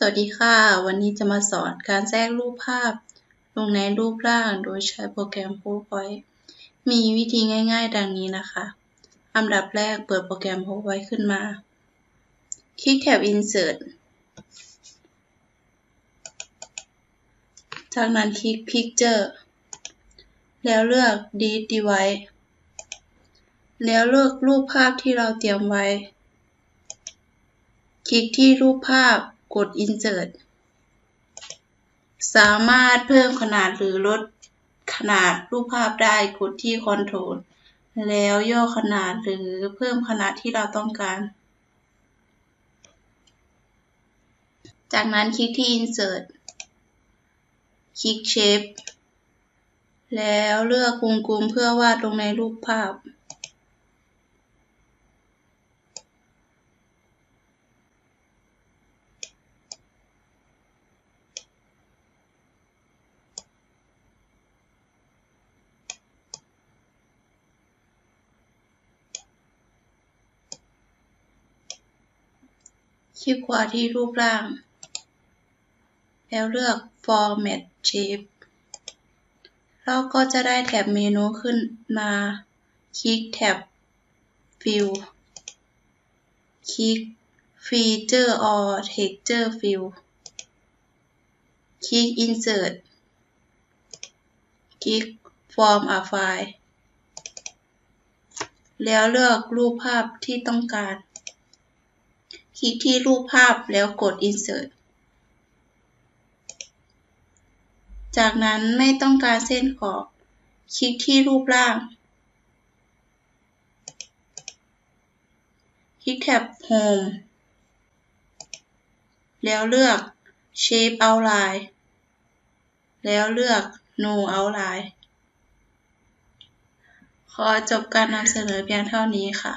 สวัสดีค่ะ วันนี้จะมาสอนการแทรกรูปภาพ ลงในรูปร่างโดยใช้โปรแกรม PowerPoint มีวิธีง่าย ๆ ดังนี้นะคะ อันดับแรกเปิดโปรแกรม PowerPoint ขึ้นมา คลิกแท็บ Insert จากนั้นคลิก Picture แล้วเลือก Delete Device แล้วเลือกรูปภาพที่เราเตรียมไว้ คลิกที่รูปภาพ กด Insert สามารถเพิ่มขนาดหรือลดขนาดรูปภาพได้กดที่ Control แล้วย่อขนาดหรือเพิ่มขนาดที่เราต้องการ จากนั้นคลิกที่ Insert คลิก Shape แล้วเลือกวงกลมเพื่อวาดลงในรูปภาพ คลิกขวาที่รูปร่าง แล้วเลือก Format Shape เราก็จะได้แท็บเมนูขึ้นมา คลิกแท็บ Fill คลิก Feature or Texture Fill คลิก Insert คลิก Form a File แล้วเลือกรูปภาพที่ต้องการ คลิกที่รูปภาพแล้วกด Insert จากนั้นไม่ต้องการเส้นขอบ คลิกที่รูปร่าง คลิกแท็บ Home แล้วเลือก Shape Outline แล้วเลือก No Outline ขอจบการนำเสนอเพียงเท่านี้ค่ะ